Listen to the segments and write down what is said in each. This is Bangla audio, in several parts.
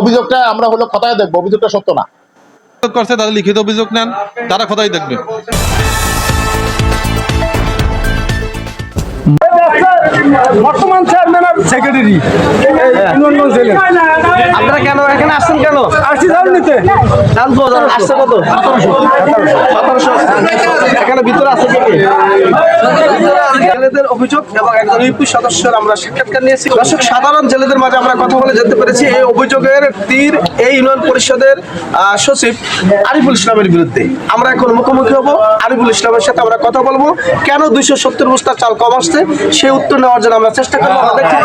অভিযোগটা আমরা হলো কথায় দেখব অভিযোগটা সত্য না অভিযোগ করছে তাদের লিখিত অভিযোগ নেন তারা কথাই দেখবে বর্তমান চেয়ারম্যান আর সেক্রেটারি আপনারা কেন এখানে আসছেন কেন? আসছি ধান নিতে। দাম হাজার আসছে কত? সতেরোশো। এখানে ভিতরে আছে কে কে? জেলেদের অভিযোগ এবং একজন ইউপি সদস্যের আমরা সাক্ষাৎকার নিয়েছি। দর্শক সাধারণ জেলেদের মাঝে আমরা কথা বলে জানতে পেরেছি এই অভিযোগের তীর এই ইউনিয়ন পরিষদের সচিব আরিফুল ইসলামের বিরুদ্ধে। আমরা এখন মুখোমুখি হব। আরিফুল ইসলামের সাথে আমরা কথা বলব। কেন দুইশো সত্তর বস্তার চাল কম আসছে? সেই উত্তর নেওয়ার জন্য আমরা চেষ্টা করব। আমরা দেখি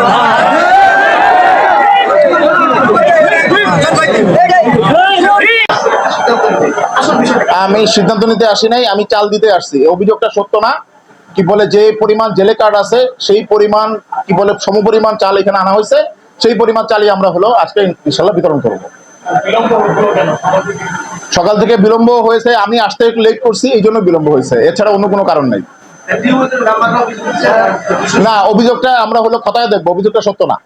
আমি সিদ্ধান্ত নিতে আসি নাই, আমি চাল দিতে আসছি। অভিযোগটা সত্য না। কি বলে, যে পরিমাণ জেলে কার্ড আছে, সেই পরিমাণ, কি বলে, সমপরিমাণ চাল এখানে আনা হয়েছে, সেই পরিমাণ চালই আমরা হলো আজকে ইনশাল্লাহ বিতরণ করব। সকাল থেকে বিলম্ব হয়েছে, আমি আসতে একটু লেট করছি, এই জন্য বিলম্ব হয়েছে। এছাড়া অন্য কোনো কারণ নাই। না, অভিযোগটা আমরা হলো কথায় দেখব, অভিযোগটা সত্য না।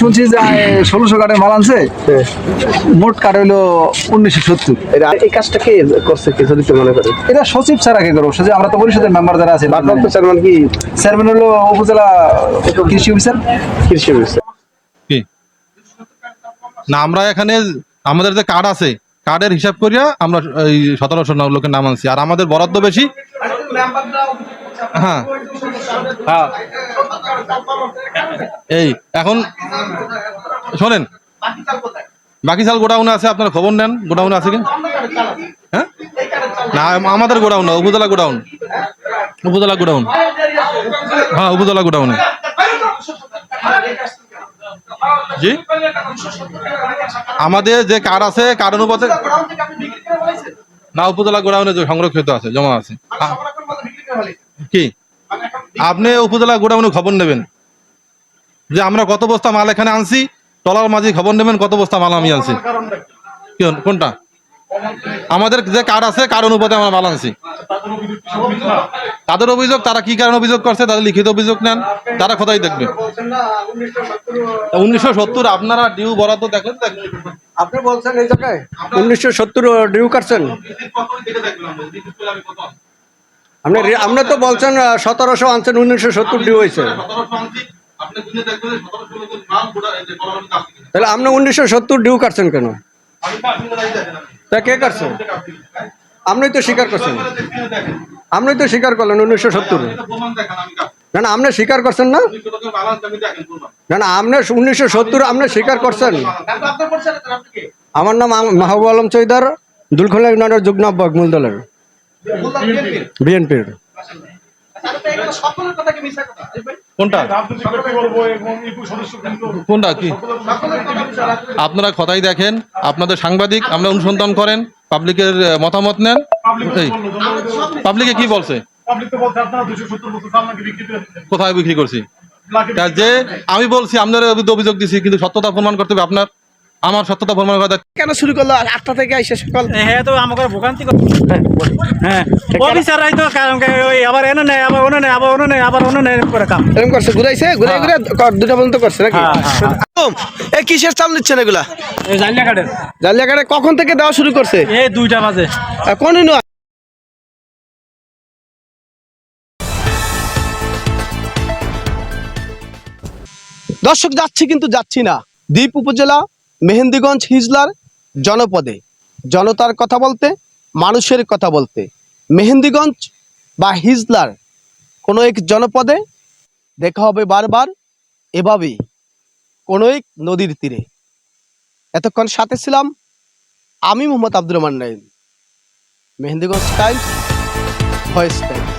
শুনছি যে ষোলোশো কাঠের মাল আনছে। মোট কাঠ হইল উনিশশো সত্তর। এই কাজটা কে করছে কে যদি মনে করে? এটা সচিব ছাড়া কে করব সচিব আমরা তো পরিষদের মেম্বার যারা আছে চেয়ারম্যান কি? চেয়ারম্যান হলো উপজেলা কৃষি অফিসার। কৃষি অফিসার। কি? না আমরা এখানে আমাদের যে কার্ড আছে কার্ডের হিসাব করিয়া আমরা এই সতেরোশো লোকের নাম আনছি। আর আমাদের বরাদ্দ বেশি? হ্যাঁ। হ্যাঁ। এই এখন শোনেন বাকি চাল গোডাউনে আছে আপনারা খবর নেন গোডাউনে আছে কি? হ্যাঁ? না আমাদের গোডাউন না উপজেলা গোডাউন। উপজেলা গোডাউন। হ্যাঁ উপজেলা গোডাউনে। জি? আমাদের যে কার্ড আছে কার্ড অনুপাতে না উপজেলা গোডাউনে যে সংরক্ষিত আছে জমা আছে। আ- কি আপনি উপজেলা গোডাউনে খবর নেবেন। যে আমরা কত বস্তা মাল এখানে আনছি টলার মাঝে খবর নেবেন কত বস্তা মাল আমি আনছি। কোনটা? আমাদের যে কার্ড আছে, কার্ড অনুপাতে আমরা মাল আনছি। তাদের অভিযোগ, তারা কি কারণে অভিযোগ করছে, তাদের লিখিত অভিযোগ নেন, তারা কোথায় দেখবে? উনিশশো সত্তর, আপনারা ডিউ বরাদ্দ দেখেন আপনি বলছেন এই জায়গায়? উনিশশো সত্তর, ডিউ কাটছেন আপনি আপনি তো বলছেন সতেরোশো আনছেন, উনিশশো সত্তর ডিউ হয়েছে। তাহলে আপনি উনিশশো সত্তর ডিউ কাটছেন কেন? তা কে কাটছেন আপনি তো স্বীকার করছেন। আপনি তো স্বীকার করলেন উনিশশো সত্তর। না না, আপনি স্বীকার করছেন না? না না, আপনি উনিশশো সত্তর আপনি স্বীকার করছেন। আমার নাম মাহবুব আলম চৈদার দুলখোলা ইউনিয়নের যুগ্ম আহ্বায়ক মূল দলের। বিএনপির। কোনটা? কোনটা? কি? আপনারা কথাই দেখেন, আপনাদের সাংবাদিক আমরা অনুসন্ধান করেন, পাবলিকের মতামত নেন। পাবলিকে কি বলছে। কোথায় বিক্রি করছি? যে, আমি বলছি আপনার অভিযোগ দিছি, কিন্তু সত্যতা প্রমাণ করতে হবে আপনার। আমার সত্যতা প্রমাণ করা কেন শুরু করল? আটটা থেকে আইসে সকাল। হ্যাঁ তো আমাকে ভোগান্তি হ্যাঁ অফিসার তো কারণ ওই আবার এনে নেয় আবার ওনে নেয় আবার ওনে নেয় আবার ওনে নেয় করে কাম। এরকম করছে ঘুরাইছে ঘুরে ঘুরে দুটা পর্যন্ত করছে নাকি? হ্যাঁ, হ্যাঁ, কিসের চাল নিচ্ছেন এগুলা? জালিয়া কাঠের জালিয়াকারে কখন থেকে দেওয়া শুরু করছে? এই দুইটা বাজে। কোন দর্শক যাচ্ছি কিন্তু যাচ্ছি না। দ্বীপ উপজেলা মেহেন্দিগঞ্জ হিজলার জনপদে, জনতার কথা বলতে, মানুষের কথা বলতে। মেহেন্দিগঞ্জ বা হিজলার কোনো এক জনপদে দেখা হবে বারবার এভাবেই, কোনো এক নদীর তীরে। এতক্ষণ সাথে ছিলাম আমি Mohammad Abdur Rahman Naim Mehendiganj Times, voice time